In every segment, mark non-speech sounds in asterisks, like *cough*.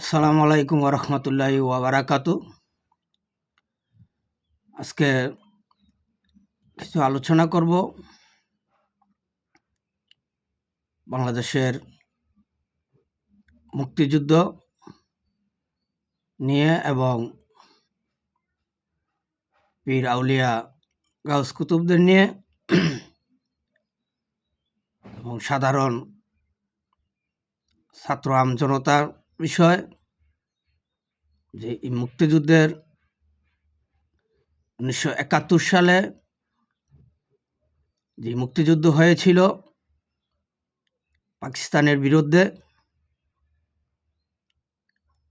আসসালামু আলাইকুম রহমতুল্লাহ ওয়াবারাকাতু। আজকে কিছু আলোচনা করব। বাংলাদেশের মুক্তিযুদ্ধ নিয়ে এবং পীর আউলিয়া গাউস কুতুবদের নিয়ে এবং সাধারণ ছাত্র আমজনতার বিষয় যে এই মুক্তিযুদ্ধের উনিশশো একাত্তর সালে যে মুক্তিযুদ্ধ হয়েছিল পাকিস্তানের বিরুদ্ধে,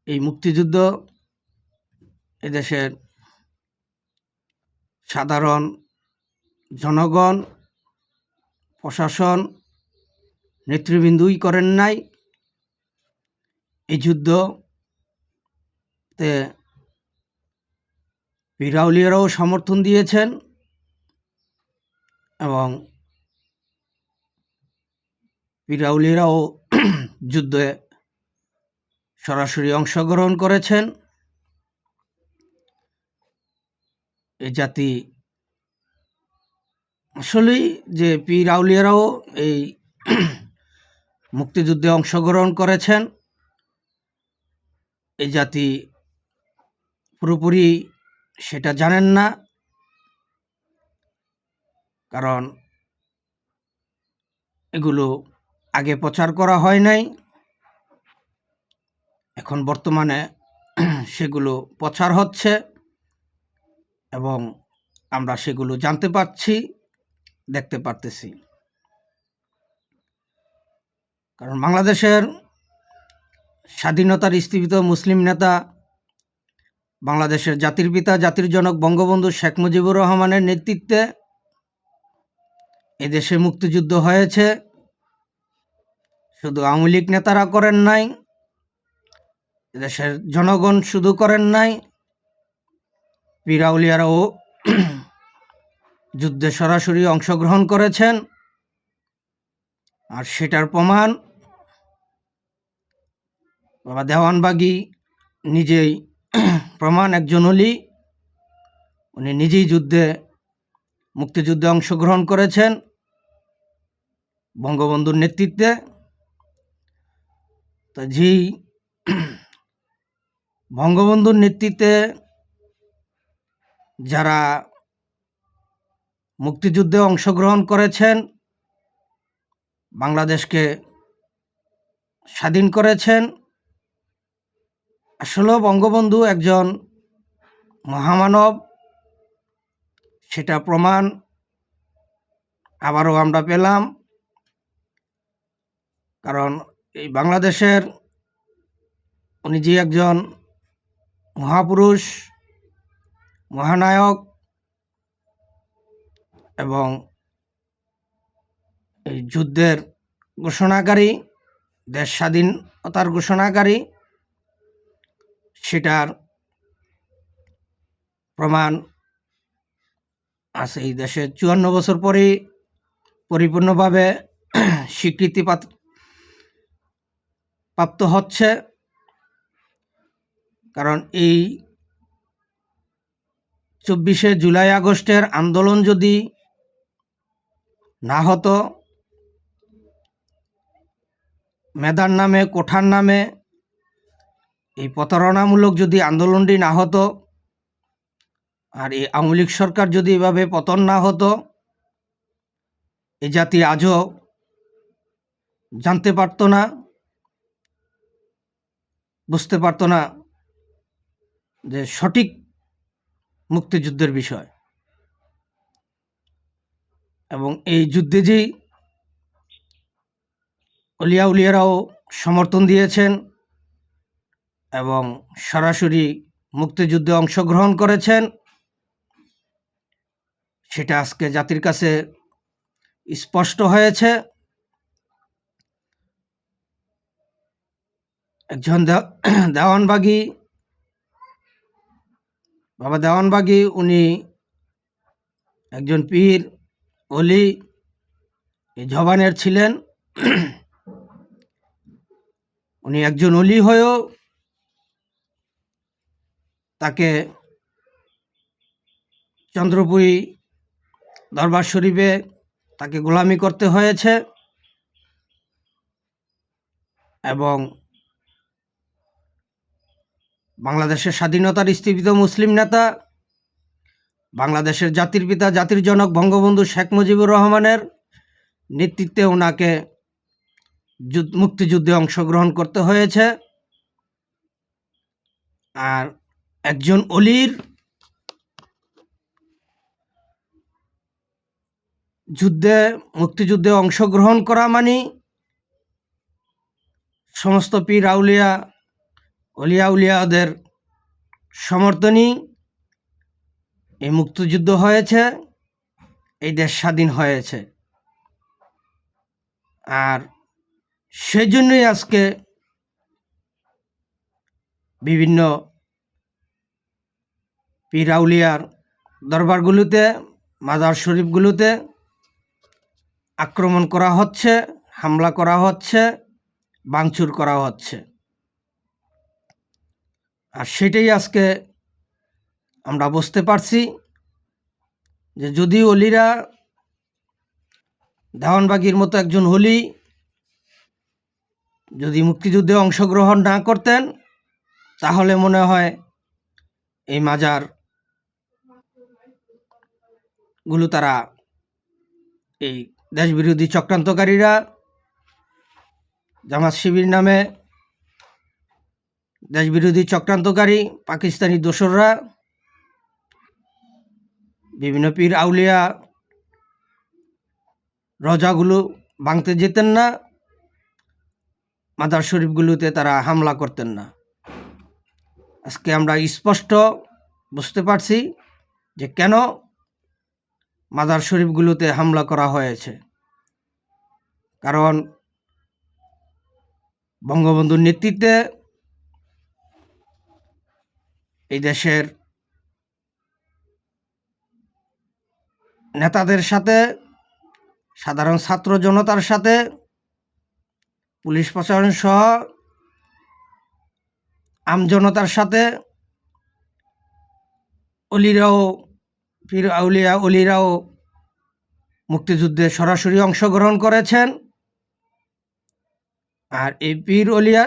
এই মুক্তিযুদ্ধ এদেশের সাধারণ জনগণ, প্রশাসন, নেতৃবৃন্দই করেন নাই। যুদ্ধতে বিরাউলিয়ারাও সমর্থন দিয়েছেন এবং বিরাউলিয়ারাও *clears throat* যুদ্ধে সরাসরি অংশগ্রহণ করেছেন। এই জাতি আসলেই যে পীর আউলিয়ারাও এই *clears throat* মুক্তিযুদ্ধে অংশগ্রহণ করেছেন এই জাতি পুরোপুরি সেটা জানেন না। কারণ এগুলো আগে প্রচার করা হয় নাই। এখন বর্তমানে সেগুলো প্রচার হচ্ছে এবং আমরা সেগুলো জানতে পারছি, দেখতে পারতেছি। কারণ বাংলাদেশের স্বাধীনতার স্থীপিত মুসলিম নেতা বাংলাদেশের জাতির পিতা, জাতির জনক বঙ্গবন্ধু শেখ মুজিবুর রহমানের নেতৃত্বে এদেশে মুক্তিযুদ্ধ হয়েছে। শুধু আওয়ামী লীগ নেতারা করেন নাই, এদেশের জনগণ শুধু করেন নাই। পিরাউলিয়ারাও *clears throat* যুদ্ধে সরাসরি অংশগ্রহণ করেছেন। আর সেটার প্রমাণ বাবা দেওয়ানবাগি নিজেই প্রমাণ, একজন হলি উনি নিজেই যুদ্ধে, মুক্তিযুদ্ধে অংশগ্রহণ করেছেন বঙ্গবন্ধুর নেতৃত্বে। তো যেই বঙ্গবন্ধুর নেতৃত্বে যারা মুক্তিযুদ্ধে অংশগ্রহণ করেছেন, বাংলাদেশকে স্বাধীন করেছেন আসলেও বঙ্গবন্ধু একজন মহামানব, সেটা প্রমাণ আবারও আমরা পেলাম। কারণ এই বাংলাদেশের উনি যে একজন মহাপুরুষ, মহানায়ক এবং এই যুদ্ধের ঘোষণাকারী দেশ স্বাধীনতার ঘোষণাকারী সেটার প্রমাণ আছে এই দেশে। চুয়ান্ন বছর পরে পরিপূর্ণভাবে স্বীকৃতি প্রাপ্ত হচ্ছে। কারণ এই চব্বিশে জুলাই, আগস্টের আন্দোলন যদি না হতো, মেধার নামে, কোঠার নামে এই প্রতারণামূলক যদি আন্দোলনটি না হতো আর এই আওয়ামী লীগ সরকার যদি এভাবে পতন না হতো এই জাতি আজও জানতে পারতো না, বুঝতে পারতো না যে সঠিক মুক্তিযুদ্ধের বিষয়। এবং এই যুদ্ধে যেই অলিয়া উলিয়ারাও সমর্থন দিয়েছেন এবং সরাসরি মুক্তিযুদ্ধে অংশগ্রহণ করেছেন। সেটা আজকে জাতির কাছে স্পষ্ট হয়েছে। একজন দেওয়ানবাগি, বাবা দেওয়ানবাগি, উনি একজন পীর অলি জবানের ছিলেন। উনি একজন অলি হয়েও তাকে চন্দ্রপুরী দরবার শরীফে তাকে গোলামি করতে হয়েছে এবং বাংলাদেশের স্বাধীনতার স্থীপিত মুসলিম নেতা, বাংলাদেশের জাতির পিতা, জাতির জনক বঙ্গবন্ধু শেখ মুজিবুর রহমানের নেতৃত্বে ওনাকে যুদ্ধ- মুক্তিযুদ্ধে অংশগ্রহণ করতে হয়েছে। আর একজন অলির যুদ্ধে, মুক্তিযুদ্ধে অংশগ্রহণ করা মানে। সমস্ত পীর আউলিয়া, অলিয়া উলিয়াদের সমর্থনই এই মুক্তিযুদ্ধ হয়েছে, এই দেশ স্বাধীন হয়েছে। আর সেই জন্যই আজকে বিভিন্ন পীর আউলিয়ার দরবারগুলোতে, মাজার শরীফগুলোতে আক্রমণ করা হচ্ছে, হামলা করা হচ্ছে বাংচুর করা হচ্ছে। আর সেটাই আজকে আমরা বুঝতে পারছি যে যদি অলিরা দেওয়ানবাগির মতো একজন হলি যদি মুক্তিযুদ্ধে অংশগ্রহণ না করতেন, তাহলে মনে হয় এই মাজার গুলো তারা এই দেশবিরোধী চক্রান্তকারীরা, জামাত শিবির নামে দেশবিরোধী চক্রান্তকারী, পাকিস্তানি দোসররা, বিভিন্ন পীর আউলিয়া, রজাগুলো ভাঙতে যেতেন না, মাদার শরীফগুলোতে তারা হামলা করতেন না। আজকে আমরা স্পষ্ট বুঝতে পারছি যে কেন মাদার শরীফগুলোতে হামলা করা হয়েছে। কারণ বঙ্গবন্ধুর নেতৃত্বে এই দেশের নেতাদের সাথে, সাধারণ ছাত্র জনতার সাথে, পুলিশ প্রশাসন সহ আমজনতার সাথে অলিরাও পীর আউলিয়া অলিরাও মুক্তিযুদ্ধে সরাসরি অংশগ্রহণ করেছেন। আর এই পীর অলিয়া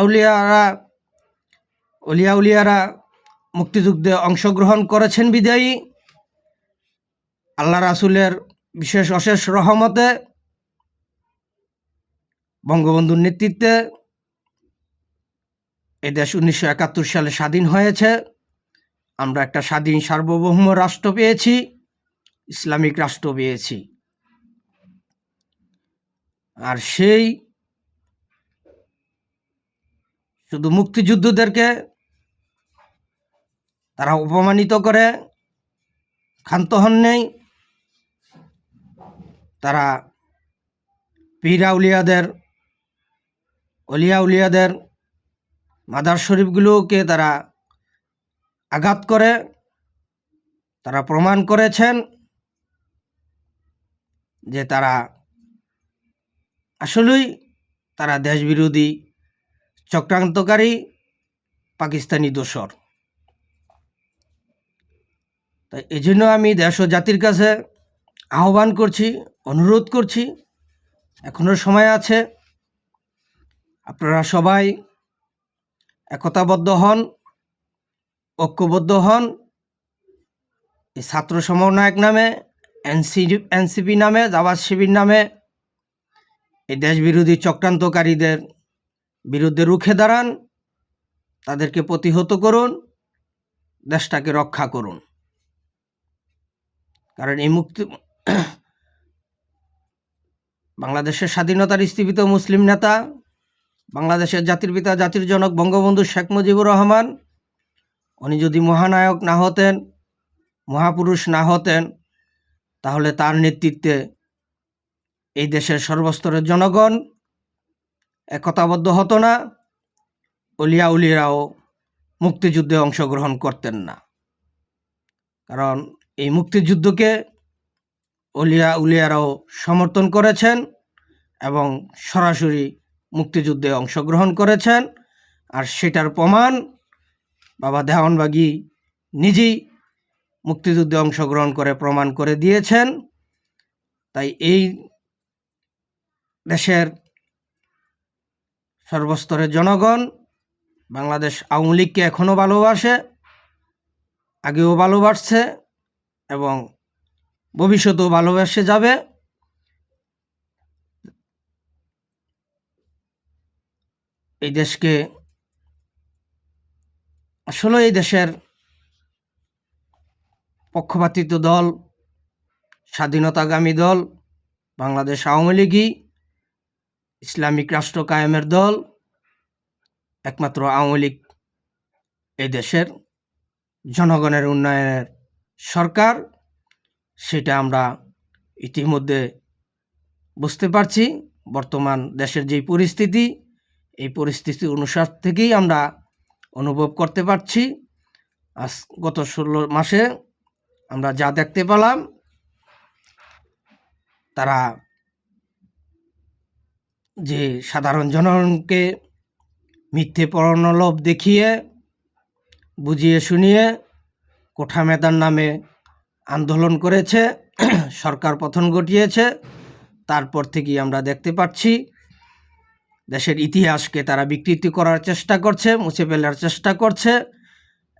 আউলিয়ারা অলিয়া উলিয়ারা মুক্তিযুদ্ধে অংশগ্রহণ করেছেন বিদায়ী। আল্লাহ রাসুলের বিশেষ অশেষ রহমতে, বঙ্গবন্ধুর নেতৃত্বে এই দেশ উনিশশো একাত্তর সালে স্বাধীন হয়েছে। আমরা একটা স্বাধীন সার্বভৌম রাষ্ট্র পেয়েছি, ইসলামিক রাষ্ট্র পেয়েছি। আর সেই শুধু মুক্তিযুদ্ধদেরকে তারা অপমানিত করে, ক্ষান্ত হন নেই, তারা পীর আউলিয়াদের অলিয়া উলিয়াদের মাদার শরীফগুলোকে তারা আঘাত করে, তারা প্রমাণ করেছেন যে তারা আসলেই তারা দেশবিরোধী, চক্রান্তকারী পাকিস্তানি দোসর তাই এই জন্য আমি দেশ ও জাতির কাছে আহ্বান করছি, অনুরোধ করছি এখনও সময় আছে, আপনারা সবাই একতাবদ্ধ হন। ঐক্যবদ্ধ হন। ছাত্র সমন্বয়ক নামে এনসি এনসিপি নামে, জামাত শিবির নামে এই দেশবিরোধী চক্রান্তকারীদের বিরুদ্ধে রুখে দাঁড়ান, তাদেরকে প্রতিহত করুন, দেশটাকে রক্ষা করুন। কারণ এই মুক্তি *coughs* বাংলাদেশের স্বাধীনতার স্থীপিত মুসলিম নেতা, বাংলাদেশের জাতির পিতা, জাতির জনক বঙ্গবন্ধু শেখ মুজিবুর রহমান উনি যদি মহানায়ক না হতেন, মহাপুরুষ না হতেন, তাহলে তার নেতৃত্বে এই দেশের সর্বস্তরের জনগণ একতাবদ্ধ হতো না। অলিয়া উলিয়ারাও মুক্তিযুদ্ধে অংশগ্রহণ করতেন না। কারণ এই মুক্তিযুদ্ধকে অলিয়া উলিয়ারাও সমর্থন করেছেন এবং সরাসরি মুক্তিযুদ্ধে অংশগ্রহণ করেছেন। আর সেটার প্রমাণ বাবা দেওয়ানবাগি নিজেই মুক্তিযুদ্ধে অংশগ্রহণ করে, প্রমাণ করে দিয়েছেন। তাই এই দেশের সর্বস্তরের জনগণ বাংলাদেশ আওয়ামী লীগকে এখনও ভালোবাসে, আগেও ভালোবাসছে এবং ভবিষ্যতেও ভালোবেসে যাবে। এই দেশকে আসলে এই দেশের পক্ষপাতিত দল, স্বাধীনতাগামী দল, বাংলাদেশ আওয়ামী লীগই, ইসলামিক রাষ্ট্র কায়েমের দল, একমাত্র আওয়ামী লীগ এই দেশের জনগণের উন্নয়নের সরকার, সেটা আমরা ইতিমধ্যে বুঝতে পারছি। বর্তমান দেশের যেই পরিস্থিতি, এই পরিস্থিতি অনুসার থেকেই আমরা অনুভব করতে পারছি। আজ গত ষোলো মাসে আমরা যা দেখতে পেলাম, তারা যে সাধারণ জনগণকে মিথ্যে প্রণলোভ দেখিয়ে, বুঝিয়ে শুনিয়ে কোঠা মেদার নামে আন্দোলন করেছে, সরকার পথন ঘটিয়েছে, তারপর থেকেই আমরা দেখতে পাচ্ছি দেশের ইতিহাসকে তারা বিকৃতি করার চেষ্টা করছে, মুছে ফেলার চেষ্টা করছে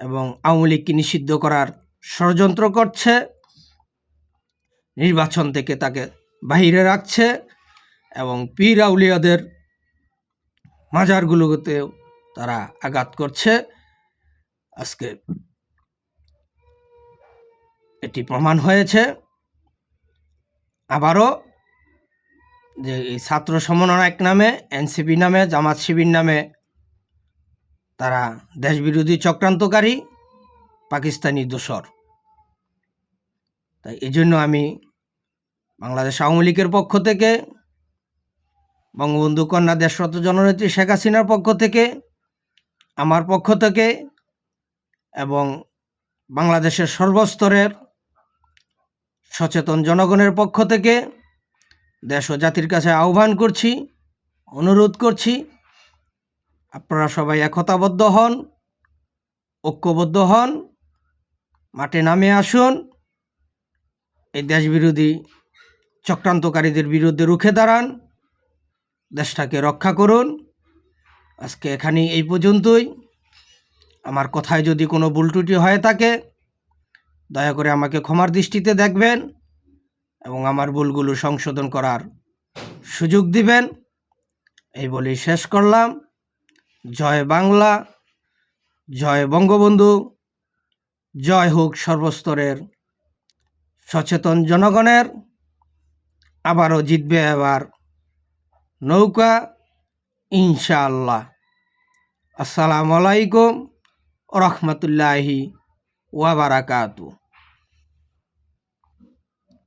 এবং আওয়ামী লীগকে নিষিদ্ধ করার ষড়যন্ত্র করছে। নির্বাচন থেকে তাকে বাহিরে রাখছে এবং পীর আউলিয়াদের মাজারগুলোতেও তারা আঘাত করছে। আজকে এটি প্রমাণ হয়েছে। আবারও যে ছাত্র সমন্বয়ক নামে, এনসিপি নামে, জামাত শিবির নামে তারা দেশবিরোধী চক্রান্তকারী, পাকিস্তানি দোসর তাই এই জন্য আমি বাংলাদেশ আওয়ামী লীগের পক্ষ থেকে, বঙ্গবন্ধু কন্যা দেশরত জননেত্রী শেখ হাসিনার পক্ষ থেকে, আমার পক্ষ থেকে এবং বাংলাদেশের সর্বস্তরের সচেতন জনগণের পক্ষ থেকে দেশ ও জাতির কাছে আহ্বান করছি, অনুরোধ করছি, আপনারা সবাই একতাবদ্ধ হন, ঐক্যবদ্ধ হন, মাঠে নামে আসুন, এই দেশবিরোধী চক্রান্তকারীদের বিরুদ্ধে রুখে দাঁড়ান, দেশটাকে রক্ষা করুন। আজকে এখানেই এই পর্যন্তই। আমার কথায় যদি কোনো ভুল ত্রুটি হয়ে থাকে, দয়া করে আমাকে ক্ষমার দৃষ্টিতে দেখবেন। এবং আমার ভুলগুলো সংশোধন করার সুযোগ দিবেন। এই বলেই শেষ করলাম। জয় বাংলা, জয় বঙ্গবন্ধু, জয় হোক সর্বস্তরের সচেতন জনগণের। আবারও জিতবে এবার নৌকা, ইনশাআল্লাহ। আসসালামু আলাইকুম রহমতুল্লাহি ওয়াবারাকাতু